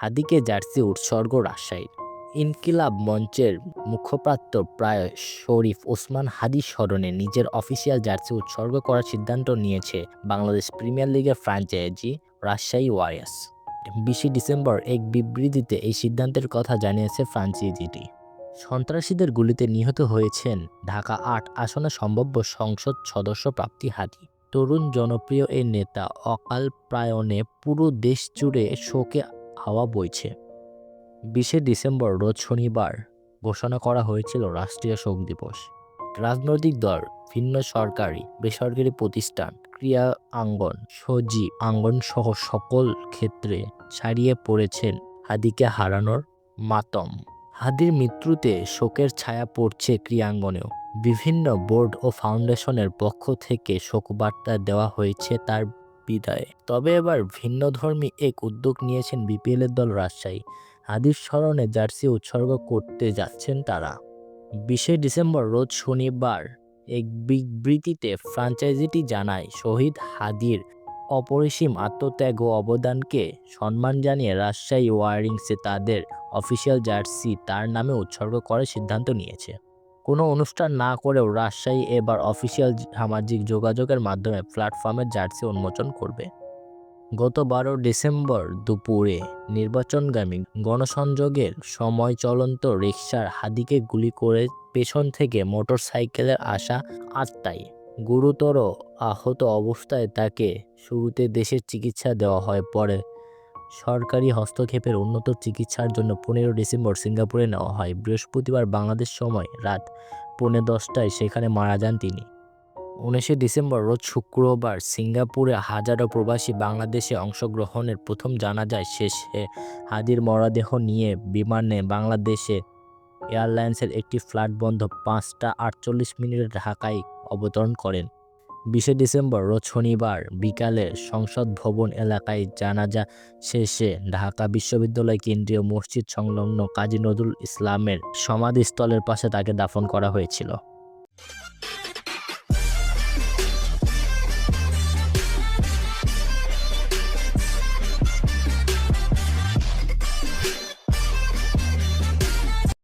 হাদিকে জার্সি উৎসর্গ রাজশাহীর। ইনকিলাব মঞ্চের মুখপাত্র প্রায় শরীফ ওসমান হাদি স্মরণে নিজের অফিসিয়াল জার্সি উৎসর্গ করার সিদ্ধান্ত নিয়েছে বাংলাদেশ প্রিমিয়ার লিগের ফ্র্যাঞ্চাইজি রাজশাহী ওয়ারিয়ার্স। বিশে ডিসেম্বর এক বিবৃতিতে এই সিদ্ধান্তের কথা জানিয়েছে ফ্রাঞ্চাইজিটি সন্ত্রাসীদের গুলিতে নিহত হয়েছেন ঢাকা আট আসনে সম্ভাব্য সংসদ সদস্য প্রাপ্তি হাদি। তরুণ জনপ্রিয় এই নেতা অকাল প্রায়ণে পুরো দেশ জুড়ে শোকে হাওয়া বইছে। বিশে ডিসেম্বর রোজ শনিবার ঘোষণা করা হয়েছিল রাষ্ট্রীয় শোক দিবস। রাজনৈতিক দল, ভিন্ন সরকারি, বেসরকারি প্রতিষ্ঠান, ক্রিয়া আঙ্গন, সজীব আঙ্গন সহ সকল ক্ষেত্রে ছাড়িয়ে পড়েছেন হাদিকে হারানোর মাতম। হাদির মৃত্যুতে শোকের ছায়া পড়ছে ক্রিয়াঙ্গনেও বিভিন্ন বোর্ড ও ফাউন্ডেশনের পক্ষ থেকে শোকবার্তা দেওয়া হয়েছে তার বিদায়ে। তবে এবার ভিন্নধর্মী এক উদ্যোগ নিয়েছেন বিপিএল এর দল রাজশাহী। হাদির স্মরণে জার্সি উৎসর্গ করতে যাচ্ছেন তারা। বিশে ডিসেম্বর রোজ শনিবার এক বিবৃতিতে ফ্রাঞ্চাইজিটি জানায়, শহীদ হাদির অপরিসীম আত্মত্যাগ ও অবদানকে সম্মান জানিয়ে রাজশাহী ওয়ারিংসে তাদের অফিসিয়াল জার্সি তার নামে উৎসর্গ করার সিদ্ধান্ত নিয়েছে। কোনো অনুষ্ঠান না করেও রাজশাহী এবার অফিসিয়াল সামাজিক যোগাযোগের মাধ্যমে প্ল্যাটফর্মের জার্সি উন্মোচন করবে। গত বারো ডিসেম্বর দুপুরে নির্বাচনগামী গণসংযোগের সময় চলন্ত রিক্সার হাদিকে গুলি করে পেছন থেকে মোটরসাইকেলে আসা আত্মাই গুরুতর আহত অবস্থায় তাকে শুরুতে দেশের চিকিৎসা দেওয়া হয়, পরে সরকারি হস্তক্ষেপের উন্নত চিকিৎসার জন্য পনেরো ডিসেম্বর সিঙ্গাপুরে নেওয়া হয়। বৃহস্পতিবার বাংলাদেশ সময় রাত পৌনে দশটায় সেখানে মারা যান তিনি। উনিশে ডিসেম্বর রোজ শুক্রবার সিঙ্গাপুরে হাজারো প্রবাসী বাংলাদেশে অংশগ্রহণের প্রথম জানাজায় শেষে হাদির মরদেহ নিয়ে বিমানে বাংলাদেশে এয়ারলাইন্সের একটি ফ্লাইট বন্ধ পাঁচটা আটচল্লিশ মিনিটে ঢাকায় অবতরণ করেন। বিশে ডিসেম্বর রোজ শনিবার বিকালে সংসদ ভবন এলাকায় জানাজা শেষে ঢাকা বিশ্ববিদ্যালয় কেন্দ্রীয় মসজিদ সংলগ্ন কাজী নজরুল ইসলামের সমাধিস্থলের পাশে তাকে দাফন করা হয়েছিল।